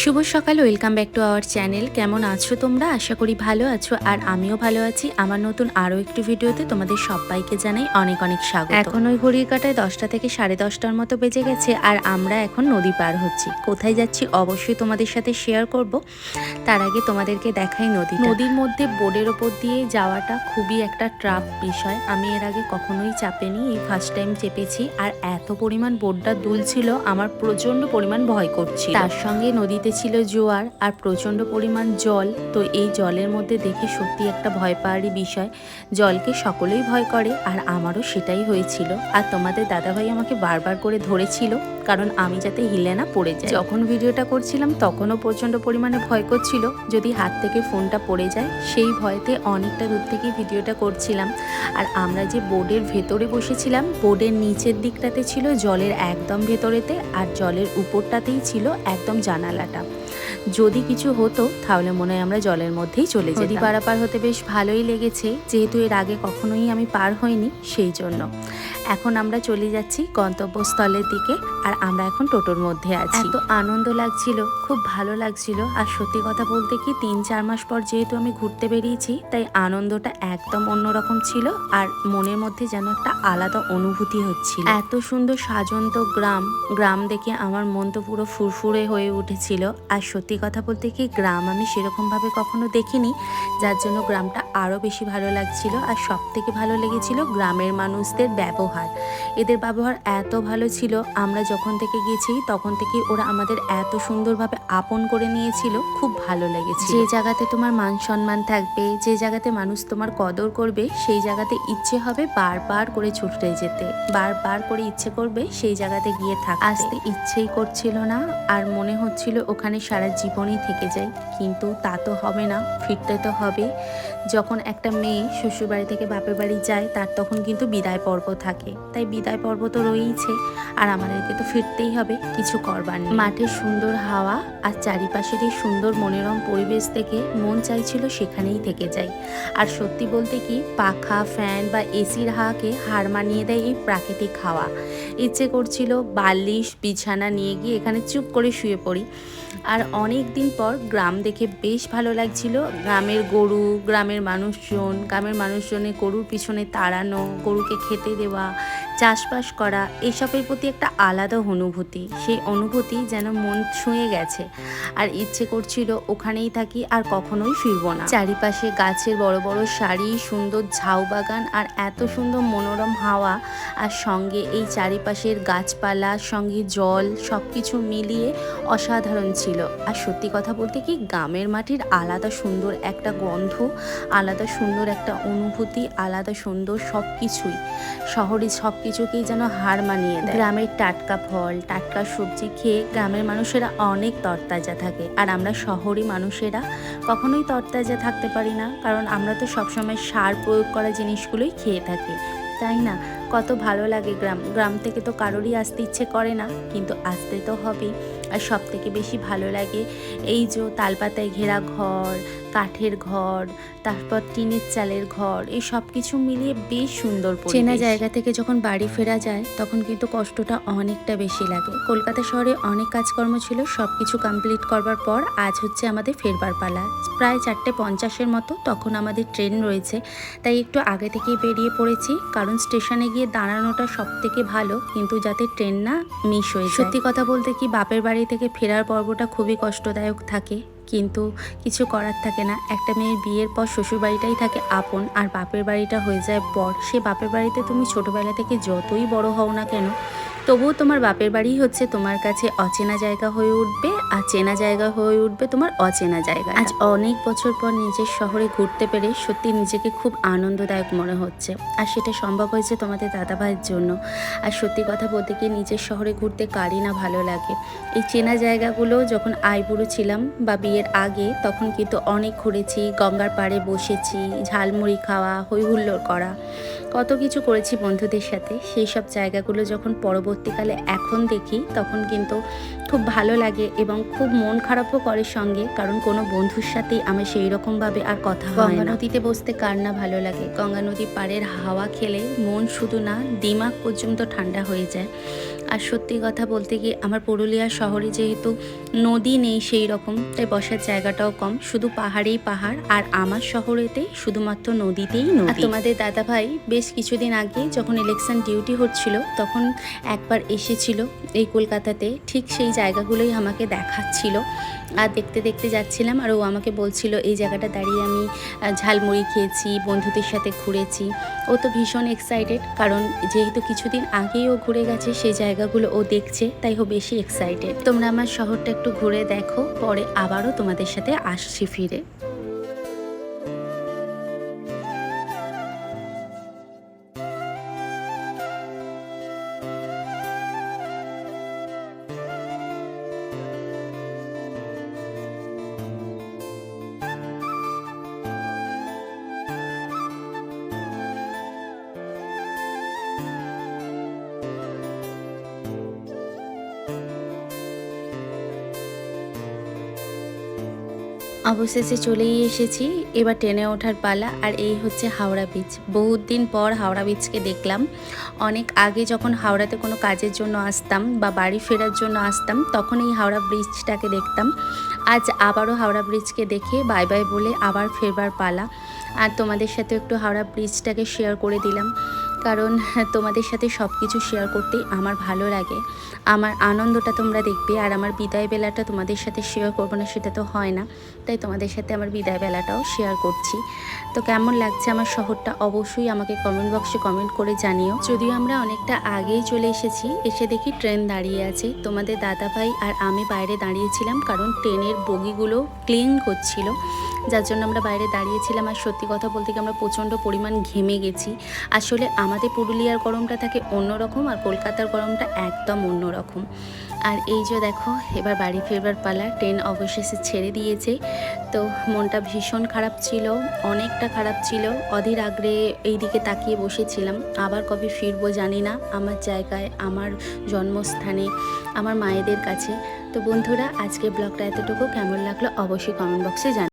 শুভ সকাল welcome back to our channel. কেমন আছো তোমরা? আশা করি ভালো আছো আর আমিও ভালো আছি। আমার নতুন আরও একটি ভিডিওতে তোমাদের সবাইকে জানাই অনেক অনেক স্বাগত। এখন ওই ঘড়ির কাটায় দশটা থেকে সাড়ে দশটার মতো বেজে গেছে আর আমরা এখন নদী পার হচ্ছি। কোথায় যাচ্ছি অবশ্যই তোমাদের সাথে শেয়ার করব। তার আগে তোমাদেরকে দেখাই নদী নদীর মধ্যে বোর্ডের ওপর দিয়ে যাওয়াটা খুবই একটা ট্রাফ বিষয়। আমি এর আগে কখনোই চাপেনি এই ফার্স্ট টাইম চেপেছি। আর এত পরিমাণ বোর্ডটা দুলছিল আমার প্রচণ্ড পরিমাণ ভয় করছি তার সঙ্গে নদীতে ছিল জোয়ার আর প্রচণ্ড পরিমাণ জল, তো এই জলের মধ্যে দেখে সত্যি একটা ভয় পাওয়ারই বিষয়। জলকে সকলেই ভয় করে, আর আমারও সেটাই হয়েছিল। আর তোমাদের দাদাভাই আমাকে বারবার করে ধরেছিল, কারণ আমি যাতে হিলে না পড়ে যাই। যখন ভিডিওটা করছিলাম, তখনও প্রচণ্ড পরিমাণে ভয় করছিল। যদি হাত থেকে ফোনটা পড়ে যায়, সেই ভয়তে অনেকটা দূর থেকেই ভিডিওটা করছিলাম। আর আমরা যে বোর্ডের ভেতরে বসেছিলাম, বোর্ডের নিচের দিকটাতে ছিল জলের একদম ভেতরেতে, আর জলের উপরটাতেই ছিল একদম জানালাটা। যদি কিছু হতো তাহলে মনে হয় আমরা জলের মধ্যেই চলে যেতাম। নদী পারাপার হতে বেশ ভালোই লেগেছে যেহেতু এর আগে কখনোই আমি পার হইনি সেই জন্য। এখন আমরা চলে যাচ্ছি গন্তব্যস্থলের দিকে আর আমরা এখন টোটোর মধ্যে আছি। এত আনন্দ লাগছিল খুব ভালো লাগছিল। আর সত্যি কথা বলতে কি তিন চার মাস পর যেহেতু আমি ঘুরতে বেরিয়েছি তাই আনন্দটা একদম অন্যরকম ছিল আর মনের মধ্যে যেন একটা আলাদা অনুভূতি হচ্ছিল। এত সুন্দর সাজন্ত গ্রাম গ্রাম দেখে আমার মন তো পুরো ফুরফুরে হয়ে উঠেছিল। আর সত্যি কথা বলতে কি গ্রাম আমি সেরকমভাবে কখনো দেখিনি। যার জন্য গ্রামটা আরও বেশি ভালো লাগছিল আর সব থেকে ভালো লেগেছিল গ্রামের মানুষদের ব্যবহার। এদের ব্যবহার এত ভালো ছিল আমরা যখন থেকে গেছি তখন থেকে ওরা আমাদের এত সুন্দরভাবে আপন করে নিয়েছিল খুব ভালো লেগেছে যে জায়গাতে তোমার মান সম্মান থাকবে যে জায়গাতে মানুষ তোমার কদর করবে সেই জায়গাতে ইচ্ছে হবে বারবার করে ছুটতে যেতে। বারবার করে ইচ্ছে করবে সেই জায়গাতে গিয়ে থাক আসতে ইচ্ছেই করছিল না আর মনে হচ্ছিল ওখানে সারা জীবনই থেকে যাই কিন্তু তা তো হবে না, ফিরতে তো হবে। যখন একটা মেয়ে শ্বশুরবাড়ি থেকে বাপের বাড়ি যায়, তার তখন কিন্তু বিদায় পর্ব থাকে। তাই বিদায় পর্ব তো রয়েইছে, আর আমাদেরকে তো ফিরতেই হবে, কিছু করবার নেই। মাঠের সুন্দর হাওয়া আর চারিপাশের এই সুন্দর মনোরম পরিবেশ থেকে মন চাইছিল সেখানেই থেকে যাই। আর সত্যি বলতে কি, পাখা, ফ্যান বা এসির হাওয়াকে হার মানিয়ে দেয় এই প্রাকৃতিক হাওয়া। ইচ্ছে করছিল বালিশ, বিছানা নিয়ে গিয়ে এখানে চুপ করে শুয়ে পড়ি। আর অনেক দিন পর গ্রাম দেখে বেশ ভালো লাগছিল। গ্রামের গরু, গ্রামের মানুষজন, গ্রামের মানুষজনে গরুর পিছনে তাড়ানো, গরুকে খেতে দেওয়া চাষবাস করা, এসবের প্রতি একটা আলাদা অনুভূতি। সেই অনুভূতি যেন মন ছুঁয়ে গেছে। আর ইচ্ছে করছিল ওখানেই থাকি আর কখনোই ফিরবো না। চারিপাশে গাছের বড় বড় শাড়ি সুন্দর ঝাউ বাগান আর এত সুন্দর মনোরম হাওয়া আর সঙ্গে এই চারিপাশের গাছপালা, সঙ্গে জল সব কিছু মিলিয়ে অসাধারণ ছিল। আর সত্যি কথা বলতে কি, গ্রামের মাটির আলাদা সুন্দর একটা গন্ধ, আলাদা সুন্দর একটা অনুভূতি, আলাদা সুন্দর সব কিছুই শহরে সব কিছুকেই যেন হার মানিয়ে দেয়। গ্রামের টাটকা ফল, টাটকা সবজি খেয়ে গ্রামের মানুষেরা অনেক তরতাজা থাকে। আর আমরা শহরি মানুষেরা কখনোই তরতাজা থাকতে পারি না, কারণ আমরা তো সবসময় সার প্রয়োগ করা জিনিসগুলোই খেয়ে থাকি। তাই না? কত ভালো লাগে গ্রাম গ্রাম থেকে তো কারোরই আসতে ইচ্ছে করে না, কিন্তু আসতে তো হবেই আর সব থেকে বেশি ভালো লাগে এই যে তালপাতায় ঘেরা ঘর, কাঠের ঘর, তারপর টিনের চালের ঘর, এই সব কিছু মিলিয়ে বেশ সুন্দর চেনা জায়গা থেকে যখন বাড়ি ফেরা যায়, তখন কিন্তু কষ্টটা অনেকটা বেশি লাগে। কলকাতা শহরে অনেক কাজকর্ম ছিল সব কিছু কমপ্লিট করবার পর আজ হচ্ছে আমাদের ফেরবার পালা। প্রায় চারটে পঞ্চাশের মতো তখন আমাদের ট্রেন রয়েছে, তাই একটু আগে থেকেই বেরিয়ে পড়েছি, কারণ স্টেশনে গিয়ে দাঁড়ানোটা সব থেকে ভালো, কিন্তু যাতে ট্রেন না মিস হয়ে সত্যি কথা বলতে কি, বাপের বাড়ি থেকে ফেরার পর্বটা খুবই কষ্টদায়ক থাকে, কিন্তু কিছু করার থাকে না। একটা মেয়ের বিয়ের পর শ্বশুরবাড়িটাই থাকে আপন, আর বাপের বাড়িটা হয়ে যায় বর। সে বাপের বাড়িতে তুমি ছোটোবেলা থেকে যতই বড় হও না কেন তবুও তোমার বাপের বাড়ি হচ্ছে তোমার কাছে অচেনা জায়গা হয়ে উঠবে, আর চেনা জায়গা হয়ে উঠবে তোমার অচেনা জায়গা আজ অনেক বছর পর নিজের শহরে ঘুরতে পেরে সত্যি নিজেকে খুব আনন্দদায়ক মনে হচ্ছে। আর সেটা সম্ভব হয়েছে তোমাদের দাদাভাইয়ের জন্য। আর সত্যি কথা বলতে গিয়ে নিজের শহরে ঘুরতে কারই না ভালো লাগে। এই চেনা জায়গাগুলো যখন আইবুড়ো ছিলাম বা বিয়ের আগে, তখন কিন্তু অনেক ঘুরেছি, গঙ্গার পাড়ে বসেছি, ঝালমুড়ি খাওয়া হই হুল্লোড় করা। কত কিছু করেছি বন্ধুদের সাথে। সেই সব জায়গাগুলো যখন পরবর্তীকালে এখন দেখি, তখন কিন্তু খুব ভালো লাগে এবং খুব মন খারাপও করে সঙ্গে, কারণ কোনো বন্ধুর সাথেই আমি সেই রকমভাবে আর কথা হয় গঙ্গা নদীতে বসতে কার না ভালো লাগে? গঙ্গা নদী পাড়ের হাওয়া খেলে মন শুধু না, দিমাগ পর্যন্ত ঠান্ডা হয়ে যায়। আর সত্যি কথা বলতে গিয়ে আমার পুরুলিয়া শহরে যেহেতু নদী নেই সেই রকম, তাই বসার জায়গাটাও কম। শুধু পাহাড়েই পাহাড়, আর আমার শহরেতে শুধুমাত্র নদীতেই নদী। তোমাদের দাদা ভাই বেশ কিছুদিন আগে যখন ইলেকশন ডিউটি হচ্ছিল, তখন একবার এসেছিল এই কলকাতাতে। ঠিক সেই জায়গাগুলোই আমাকে দেখাচ্ছিল। আর দেখতে দেখতে যাচ্ছিলাম, আর ও আমাকে বলছিল, এই জায়গাটা দাঁড়িয়ে আমি ঝালমুড়ি খেয়েছি, বন্ধুদের সাথে ঘুরেছি। ও তো ভীষণ এক্সাইটেড কারণ যেহেতু কিছুদিন আগেই ও ঘুরে গেছে, সেই জায়গাগুলো ও দেখছে, তাই ও বেশি এক্সাইটেড তোমরা আমার শহরটা একটু ঘুরে দেখো, পরে আবারও তোমাদের সাথে আসছি ফিরে। অবশেষে চলেই এসেছি। এবার ট্রেনে ওঠার পালা, আর এই হচ্ছে হাওড়া বিচ বহুত দিন পর হাওড়া বিচকে দেখলাম। অনেক আগে যখন হাওড়াতে কোনো কাজের জন্য আসতাম বা বাড়ি ফেরার জন্য আসতাম, তখন এই হাওড়া ব্রিজটাকে দেখতাম। আজ আবারও হাওড়া ব্রিজকে দেখে বাই বাই বলে আবার ফেরবার পালা। আর তোমাদের সাথে একটু হাওড়া ব্রিজটাকে শেয়ার করে দিলাম। কারণ তোমাদের সাথে সব কিছু শেয়ার করতেই আমার ভালো লাগে। আমার আনন্দটা তোমরা দেখবে আর আমার বিদায় বেলাটা তোমাদের সাথে শেয়ার করব না, সেটা তো হয় না। তাই তোমাদের সাথে আমার বিদায় বেলাটাও শেয়ার করছি। তো কেমন লাগছে আমার শহরটা অবশ্যই আমাকে কমেন্ট বক্সে কমেন্ট করে জানিও। যদিও আমরা অনেকটা আগেই চলে এসেছি, এসে দেখি ট্রেন দাঁড়িয়ে আছে। তোমাদের দাদা ভাই আর আমি বাইরে দাঁড়িয়েছিলাম কারণ ট্রেনের বগিগুলো ক্লিন করছিল। যার জন্য আমরা বাইরে দাঁড়িয়েছিলাম আর সত্যি কথা বলতে গিয়ে আমরা প্রচণ্ড পরিমাণ ঘেমে গেছি। আসলে আমাদের পুরুলিয়ার গরমটা থাকে অন্যরকম আর কলকাতার গরমটা একদম অন্যরকম। আর এই যে দেখো, এবার বাড়ি ফেরবার পালা ট্রেন অবশেষে ছেড়ে দিয়েছে। তো মনটা ভীষণ খারাপ ছিল, অনেকটা খারাপ ছিল। অধীর আগ্রে এই দিকে তাকিয়ে বসেছিলাম। আবার কবে ফিরবো জানি না, আমার জায়গায়, আমার জন্মস্থানে, আমার মায়েদের কাছে। তো বন্ধুরা আজকে ব্লগটা এতটুকু। কেমন লাগল অবশ্যই কমেন্ট বক্সে জান